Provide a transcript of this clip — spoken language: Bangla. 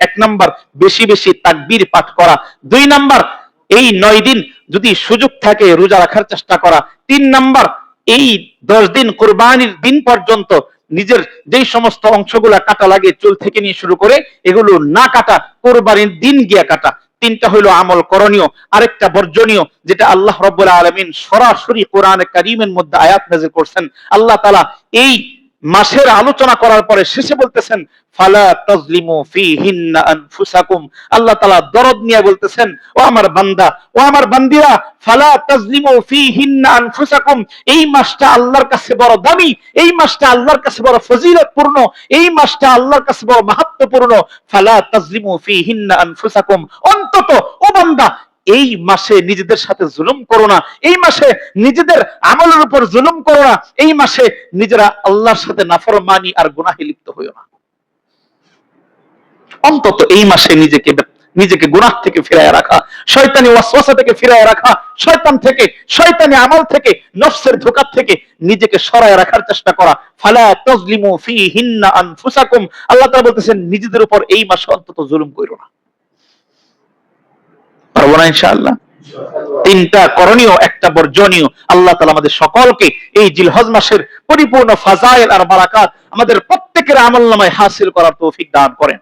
এক নাম্বার বেশি বেশি তাকবীর পাঠ করা। দুই নাম্বার, এই নয় দিন যদি সুযোগ থাকে রোজা রাখার চেষ্টা করা। তিন নাম্বার, এই দশ দিন কোরবানির দিন পর্যন্ত নিজের যেই সমস্ত অংশগুলা কাটা লাগে, চুল থেকে নিয়ে শুরু করে এগুলো না কাটা, কোরবানির দিন গিয়া কাটা। তিনটা হইল আমল করণীয়, আরেকটা বর্জনীয়, যেটা আল্লাহ রব্বুল আলমিন সরাসরি কোরআন কারিমের মধ্যে আয়াত নাজির করছেন। আল্লাহ তালা এই মাসের আলোচনা করার পরে শেষে বলতেছেন, ফালা তাজলিমু ফিহিন্না আনফুসাকুম। আল্লাহ তাআলা দরদ নিয়ে বলতেছেন, ও আমার বান্দা, ও আমার বান্দিরা, ফালা তাজলিমু ফিহিন্না আনফুসাকুম। এই মাসটা আল্লাহর কাছে বড় দামি, এই মাসটা আল্লাহর কাছে বড় ফজিলতপূর্ণ, এই মাসটা আল্লাহর কাছে বড় মাহাত্ম্যপূর্ণ। ফালা তাজলিমু ফিহিন্না আনফুসাকুম। অন্তত, ও বান্দা এই মাসে নিজেদের সাথে জুলুম করো না। এই মাসে নিজেদের আমলের উপর জুলুম করো না। এই মাসে নিজেরা আল্লাহর সাথে নাফরমানি আর গুনাহে লিপ্ত হইও না। অন্তত এই মাসে নিজেকে নিজেকে গুনাহ থেকে ফিরায় রাখা। শয়তানি ওয়াসওয়াসা থেকে ফিরায় রাখা। শয়তান থেকে, শয়তানি আমল থেকে, নফসের ধোকা থেকে নিজেকে সরায় রাখার চেষ্টা করা। ফালা তাজলিমু ফিহিন্না আনফুসাকুম। আল্লাহ তাআলা বলতেছেন, নিজেদের উপর এই মাসে অন্তত জুলুম কইরো না। পারব না ইনশাআল্লাহ। তিনটা করণীয়, একটা বর্জনীয়। আল্লাহ তালা আমাদের সকলকে এই জিলহজ মাসের পরিপূর্ণ ফাজাইল আর বারাকাত আমাদের প্রত্যেকের আমল নামায় হাসিল করার তৌফিক দান করেন।